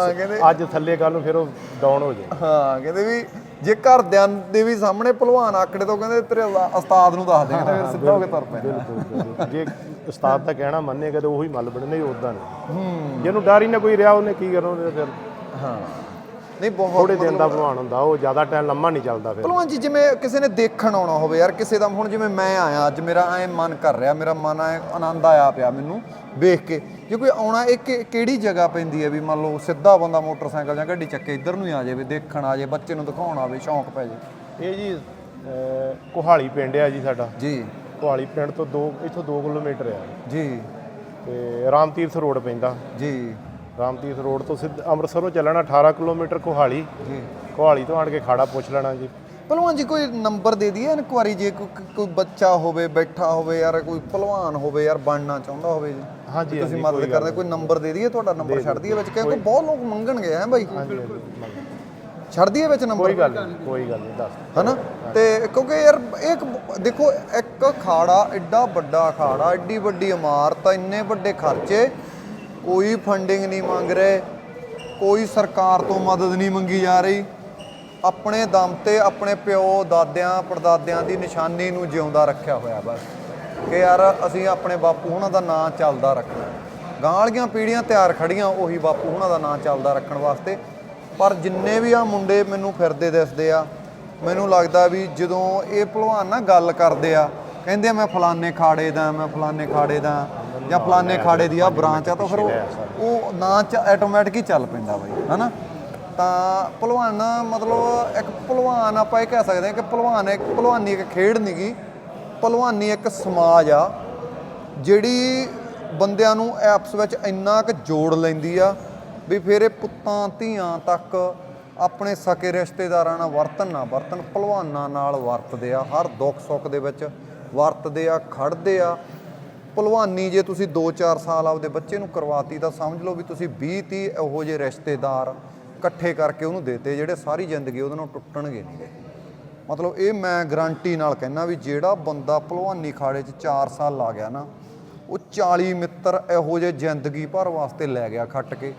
ਅੱਜ ਥੱਲੇ ਕੱਲ ਨੂੰ ਫਿਰ ਉਹ ਡਾਊਨ ਹੋ ਜਾਏ ਹਾਂ ਕਹਿੰਦੇ ਵੀ ਜੇ ਘਰਦਿਆਂ ਦੇ ਵੀ ਸਾਹਮਣੇ ਪਹਿਲਵਾਨ ਆਕੜੇ ਤੋਂ ਕਹਿੰਦੇ ਤੇਰੇ ਉਸਤਾ- ਉਸਤਾਦ ਨੂੰ ਦੱਸ ਦੇ ਕਹਿੰਦੇ ਫਿਰ ਸਿੱਧਾ ਹੋ ਕੇ ਤੁਰ ਬਿਲਕੁਲ। ਜੇ ਉਸਤਾਦ ਦਾ ਕਹਿਣਾ ਮੰਨੇਗਾ ਤਾਂ ਉਹੀ ਮੱਲ ਬਣਨੇ ਉਦਾਂ ਨਹੀਂ। ਜਿਹਨੂੰ ਡਰ ਹੀ ਨਾ ਕੋਈ ਰਿਹਾ ਉਹਨੇ ਕੀ ਕਰਨਾ ਉਹਨੇ ਫਿਰ ਹਾਂ। ਨਹੀਂ ਬਹੁਤ ਥੋੜੇ ਦਿਨ ਦਾ ਭਲਵਾਨ ਹੁੰਦਾ ਉਹ ਜ਼ਿਆਦਾ ਟਾਈਮ ਲੰਮਾ ਨਹੀਂ ਚੱਲਦਾ ਫਿਰ। ਪਹਿਲਵਾਨ ਜੀ ਜਿਵੇਂ ਕਿਸੇ ਨੇ ਦੇਖਣ ਆਉਣਾ ਹੋਵੇ ਯਾਰ ਕਿਸੇ ਦਾ ਹੁਣ ਜਿਵੇਂ ਮੈਂ ਆਇਆ ਅੱਜ ਮੇਰਾ ਐ ਮਨ ਕਰ ਰਿਹਾ ਮੇਰਾ ਮਨ ਐ ਆਨੰਦ ਆਇਆ ਪਿਆ ਮੈਨੂੰ ਵੇਖ ਕੇ। ਜੇ ਕੋਈ ਆਉਣਾ ਇਹ ਕਿ- ਕਿਹੜੀ ਜਗ੍ਹਾ ਪੈਂਦੀ ਹੈ ਵੀ ਮੰਨ ਲਓ ਸਿੱਧਾ ਬੰਦਾ ਮੋਟਰਸਾਈਕਲ ਜਾਂ ਗੱਡੀ ਚੱਕੇ ਇੱਧਰ ਨੂੰ ਹੀ ਆ ਜਾਵੇ ਦੇਖਣ ਆ ਜਾਵੇ ਬੱਚੇ ਨੂੰ ਦਿਖਾਉਣ ਆਵੇ ਸ਼ੌਂਕ ਪੈ ਜੇ ਇਹ ਜੀ ਕੁਹਾਲੀ ਪਿੰਡ ਆ ਜੀ ਸਾਡਾ। ਜੀ। ਕੁਹਾਲੀ ਪਿੰਡ ਤੋਂ 2 ਇੱਥੋਂ 2 ਕਿਲੋਮੀਟਰ ਆ। ਜੀ। ਤੇ ਰਾਮਤੀਰਥ ਰੋਡ ਪੈਂਦਾ। ਜੀ। ਰਾਮਤੀਰਥ ਰੋਡ ਤੋਂ ਸਿੱਧ ਅੰਮ੍ਰਿਤਸਰੋਂ ਚੱਲਣਾ 18 ਕਿਲੋਮੀਟਰ ਕੁਹਾਲੀ। ਜੀ। ਕੁਹਾਲੀ ਤੋਂ ਆਣ ਕੇ ਖਾੜਾ ਪੁੱਛ ਲੈਣਾ ਜੀ। ਪਹਿਲਵਾਨ ਜੀ ਕੋਈ ਨੰਬਰ ਦੇ ਦਈਏ ਇਨਕੁਆਰੀ ਜੇ ਕੋਈ ਕੋਈ ਬੱਚਾ ਹੋਵੇ ਬੈਠਾ ਹੋਵੇ ਯਾਰ ਕੋਈ ਪਹਿਲਵਾਨ ਹੋਵੇ ਯਾਰ ਬਣਨਾ ਚਾਹੁੰਦਾ ਹੋਵੇ ਜੀ। ਹਾਂਜੀ ਤੁਸੀਂ ਹਾਂਜੀ ਮਦਦ ਕਰਦੇ ਕੋਈ ਨੰਬਰ ਦੇ ਦਈਏ ਤੁਹਾਡਾ ਨੰਬਰ ਛੱਡ ਦਈਏ। ਵਿੱਚ ਕਿਉਂਕਿ ਬਹੁਤ ਲੋਕ ਮੰਗਣਗੇ ਹੈ ਬਾਈ। ਹਾਂਜੀ ਛੱਡ ਦਈਏ ਵਿੱਚ ਨੰਬਰ? ਕੋਈ ਗੱਲ ਨਹੀਂ ਕੋਈ ਗੱਲ ਨਹੀਂ ਦੱਸ ਹਨਾ? ਤੇ ਕਿਉਂਕਿ ਯਾਰ ਇਹ ਇੱਕ ਦੇਖੋ ਇੱਕ ਖਾੜਾ ਐਡਾ ਵੱਡਾ ਖਾੜਾ ਐਡੀ ਵੱਡੀ ਇਮਾਰਤ ਇੰਨੇ ਵੱਡੇ ਖਰਚੇ ਕੋਈ ਫੰਡਿੰਗ ਨਹੀਂ ਮੰਗ ਰਹੇ, ਕੋਈ ਸਰਕਾਰ ਤੋਂ ਮਦਦ ਨਹੀਂ ਮੰਗੀ ਜਾ ਰਹੀ। ਆਪਣੇ ਦਮ ਤੇ ਆਪਣੇ ਪਿਓ, ਦਾਦਿਆਂ, ਪੜਦਾਦਿਆਂ ਦੀ ਨਿਸ਼ਾਨੀ ਨੂੰ ਜਿਉਂਦਾ ਰੱਖਿਆ ਹੋਇਆ ਬਸ। ਕਿ ਯਾਰ ਅਸੀਂ ਆਪਣੇ ਬਾਪੂ ਉਹਨਾਂ ਦਾ ਨਾਂ ਚੱਲਦਾ ਰੱਖਣਾ। ਗਾਂ ਵਾਲੀਆਂ ਪੀੜ੍ਹੀਆਂ ਤਿਆਰ ਖੜੀਆਂ ਉਹੀ ਬਾਪੂ ਉਹਨਾਂ ਦਾ ਨਾਂ ਚੱਲਦਾ ਰੱਖਣ ਵਾਸਤੇ। ਪਰ ਜਿੰਨੇ ਵੀ ਆ ਮੁੰਡੇ ਮੈਨੂੰ ਫਿਰਦੇ ਦਿਸਦੇ ਆ, ਮੈਨੂੰ ਲੱਗਦਾ ਵੀ ਜਦੋਂ ਇਹ ਭਲਵਾਨ ਨਾ ਗੱਲ ਕਰਦੇ ਆ, ਕਹਿੰਦੇ ਆ, ਮੈਂ ਫਲਾਣੇ ਖਾੜੇ ਦਾ, ਮੈਂ ਫਲਾਣੇ ਖਾੜੇ ਦਾ ਜਾਂ ਫਲਾਣੇ ਖਾੜੇ ਦੀ ਆ ਬ੍ਰਾਂਚ ਆ, ਤਾਂ ਫਿਰ ਉਹ ਉਹ ਨਾਂ ਚ ਆਟੋਮੈਟਿਕ ਹੀ ਚੱਲ ਪੈਂਦਾ ਬਾਈ, ਹਨਾ? ਤਾਂ ਭਲਵਾਨ, ਮਤਲਬ ਇੱਕ ਭਲਵਾਨ ਆਪਾਂ ਇਹ ਕਹਿ ਸਕਦੇ ਹਾਂ ਕਿ ਭਲਵਾਨ ਇੱਕ ਭਲਵਾਨੀ ਇੱਕ ਖੇਡ ਨਹੀਂਗੀ ਭਲਵਾਨੀ ਇੱਕ ਸਮਾਜ ਆ, ਜਿਹੜੀ ਬੰਦਿਆਂ ਨੂੰ ਆਪਸ ਵਿੱਚ ਇੰਨਾ ਕੁ ਜੋੜ ਲੈਂਦੀ ਆ ਵੀ ਫਿਰ ਇਹ ਪੁੱਤਾਂ, ਧੀਆਂ ਤੱਕ ਆਪਣੇ ਸਕੇ ਰਿਸ਼ਤੇਦਾਰਾਂ ਨਾਲ ਵਰਤਨ ਨਾ ਵਰਤਨ ਭਲਵਾਨਾਂ ਨਾਲ ਵਰਤਦੇ ਆ, ਹਰ ਦੁੱਖ ਸੁੱਖ ਦੇ ਵਿੱਚ ਵਰਤਦੇ ਆ ਖੜਦੇ ਆ ਭਲਵਾਨੀ ਜੇ ਤੁਸੀਂ 2-4 ਸਾਲ ਆਪਦੇ ਬੱਚੇ ਨੂੰ ਕਰਵਾਤੀ ਤਾਂ ਸਮਝ ਲਓ ਵੀ ਤੁਸੀਂ 20 30 ਇਹੋ ਜਿਹੇ ਰਿਸ਼ਤੇਦਾਰ ਇਕੱਠੇ ਕਰਕੇ ਉਹਨੂੰ ਦੇਤੇ ਜਿਹੜੇ ਸਾਰੀ ਜ਼ਿੰਦਗੀ ਉਹਦੇ ਨਾਲ ਟੁੱਟਣਗੇ ਨਹੀਂ ਗੇ। ਮਤਲਬ ਇਹ ਮੈਂ ਗਰੰਟੀ ਨਾਲ ਕਹਿਣਾ ਵੀ ਜਿਹੜਾ ਬੰਦਾ ਭਲਵਾਨੀ ਖਾੜੇ 'ਚ 4 ਸਾਲ ਲਾ ਗਿਆ ਨਾ, ਉਹ 40 ਮਿੱਤਰ ਇਹੋ ਜਿਹੇ ਜ਼ਿੰਦਗੀ ਭਰ ਵਾਸਤੇ ਲੈ ਗਿਆ ਖੱਟ ਕੇ,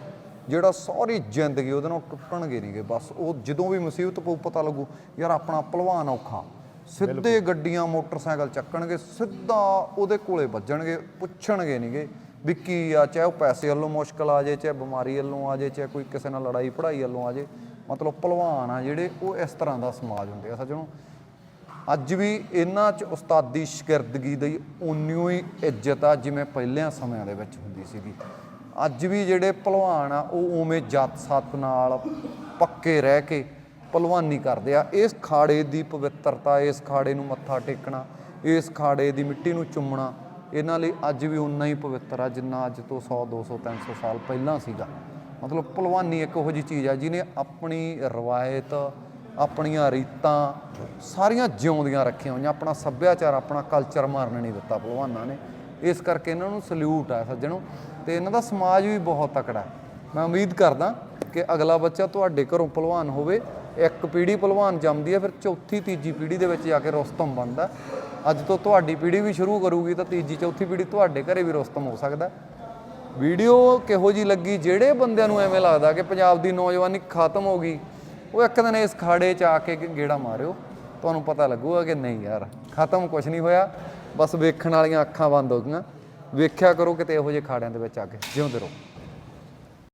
ਜਿਹੜਾ ਸਾਰੀ ਜ਼ਿੰਦਗੀ ਉਹਦੇ ਨਾਲ ਟੁੱਟਣਗੇ ਨਹੀਂਗੇ ਬਸ ਉਹ ਜਦੋਂ ਵੀ ਮੁਸੀਬਤ ਪਊ ਪਤਾ ਲੱਗੂ, ਯਾਰ ਆਪਣਾ ਭਲਵਾਨ ਔਖਾ। ਸਿੱਧੇ ਗੱਡੀਆਂ ਮੋਟਰਸਾਈਕਲ ਚੱਕਣਗੇ ਸਿੱਧਾ ਉਹਦੇ ਕੋਲੇ ਵੱਜਣਗੇ ਪੁੱਛਣਗੇ ਨਹੀਂਗੇ ਵੀ ਕੀ ਆ ਚਾਹੇ ਉਹ ਪੈਸੇ ਵੱਲੋਂ ਮੁਸ਼ਕਲ ਆ ਜੇ ਚਾਹੇ ਬਿਮਾਰੀ ਵੱਲੋਂ ਆ ਜੇ ਚਾਹੇ ਕੋਈ ਕਿਸੇ ਨਾਲ ਲੜਾਈ ਪੜਾਈ ਵੱਲੋਂ ਆ ਜੇ ਮਤਲਬ ਭਲਵਾਨ ਆ ਜਿਹੜੇ ਉਹ ਇਸ ਤਰ੍ਹਾਂ ਦਾ ਸਮਾਜ ਹੁੰਦੇ ਆ ਸੱਜਣੋ। ਅੱਜ ਵੀ ਇਹਨਾਂ 'ਚ ਉਸਤਾਦੀ ਸ਼ਾਗਿਰਦਗੀ ਦੀ ਉਨੀ ਹੀ ਇੱਜ਼ਤ ਆ ਜਿਵੇਂ ਪਹਿਲਿਆਂ ਸਮਿਆਂ ਦੇ ਵਿੱਚ ਹੁੰਦੀ ਸੀਗੀ। ਅੱਜ ਵੀ ਜਿਹੜੇ ਭਲਵਾਨ ਆ ਉਹ ਉਵੇਂ ਜੱਤ ਸੱਤ ਨਾਲ ਪੱਕੇ ਰਹਿ ਕੇ ਭਲਵਾਨੀ ਕਰਦੇ ਆ। ਇਸ ਖਾੜੇ ਦੀ ਪਵਿੱਤਰਤਾ, ਇਸ ਖਾੜੇ ਨੂੰ ਮੱਥਾ ਟੇਕਣਾ, ਇਸ ਖਾੜੇ ਦੀ ਮਿੱਟੀ ਨੂੰ ਚੁੰਮਣਾ, ਇਹਨਾਂ ਲਈ ਅੱਜ ਵੀ ਉਨਾ ਹੀ ਪਵਿੱਤਰ ਆ ਜਿੰਨਾ ਅੱਜ ਤੋਂ 100 200 300 ਸਾਲ ਪਹਿਲਾਂ ਸੀਗਾ। ਮਤਲਬ ਭਲਵਾਨੀ ਇੱਕ ਉਹੋ ਜਿਹੀ ਚੀਜ਼ ਆ ਜਿਹਨੇ ਆਪਣੀ ਰਵਾਇਤ, ਆਪਣੀਆਂ ਰੀਤਾਂ ਸਾਰੀਆਂ ਜਿਉਂਦੀਆਂ ਰੱਖੀਆਂ ਹੋਈਆਂ। ਆਪਣਾ ਸੱਭਿਆਚਾਰ, ਆਪਣਾ ਕਲਚਰ ਮਾਰਨ ਨਹੀਂ ਦਿੱਤਾ ਭਲਵਾਨਾਂ ਨੇ। ਇਸ ਕਰਕੇ ਇਹਨਾਂ ਨੂੰ ਸਲੂਟ ਆ ਸੱਜਣੋ। ਤੇ ਇਹਨਾਂ ਦਾ ਸਮਾਜ ਵੀ ਬਹੁਤ ਤਕੜਾ ਮੈਂ ਉਮੀਦ ਕਰਦਾ ਕਿ ਅਗਲਾ ਬੱਚਾ ਤੁਹਾਡੇ ਘਰੋਂ ਭਲਵਾਨ ਹੋਵੇ। ਇੱਕ ਪੀੜ੍ਹੀ ਭਲਵਾਨ ਜੰਮਦੀ ਹੈ, ਫਿਰ ਚੌਥੀ, ਤੀਜੀ ਪੀੜ੍ਹੀ ਦੇ ਵਿੱਚ ਜਾ ਕੇ ਰੁਸਤਮ ਬਣਦਾ ਅੱਜ ਤੋਂ ਤੁਹਾਡੀ ਪੀੜ੍ਹੀ ਵੀ ਸ਼ੁਰੂ ਕਰੂਗੀ ਤਾਂ ਤੀਜੀ, ਚੌਥੀ ਪੀੜ੍ਹੀ ਤੁਹਾਡੇ ਘਰੇ ਵੀ ਰੁਸਤਮ ਹੋ ਸਕਦਾ ਵੀਡੀਓ ਕਿਹੋ ਜੀ ਲੱਗੀ? ਜਿਹੜੇ ਬੰਦਿਆਂ ਨੂੰ ਐਵੇਂ ਲੱਗਦਾ ਕਿ ਪੰਜਾਬ ਦੀ ਨੌਜਵਾਨੀ ਖਤਮ ਹੋ ਗਈ, ਉਹ ਇੱਕ ਦਿਨ ਇਸ ਖਾੜੇ 'ਚ ਆ ਕੇ ਗੇੜਾ ਮਾਰਿਓ। ਤੁਹਾਨੂੰ ਪਤਾ ਲੱਗੂਗਾ ਕਿ ਨਹੀਂ ਯਾਰ, ਖਤਮ ਕੁਝ ਨਹੀਂ ਹੋਇਆ, ਬਸ ਵੇਖਣ ਵਾਲੀਆਂ ਅੱਖਾਂ ਬੰਦ ਹੋ ਗਈਆਂ। ਵੇਖਿਆ ਕਰੋ ਕਿਤੇ ਇਹੋ ਜਿਹੇ ਖਾੜਿਆਂ ਦੇ ਵਿੱਚ ਆ ਕੇ ਜਿਉਂਦੇ ਰਹੋ।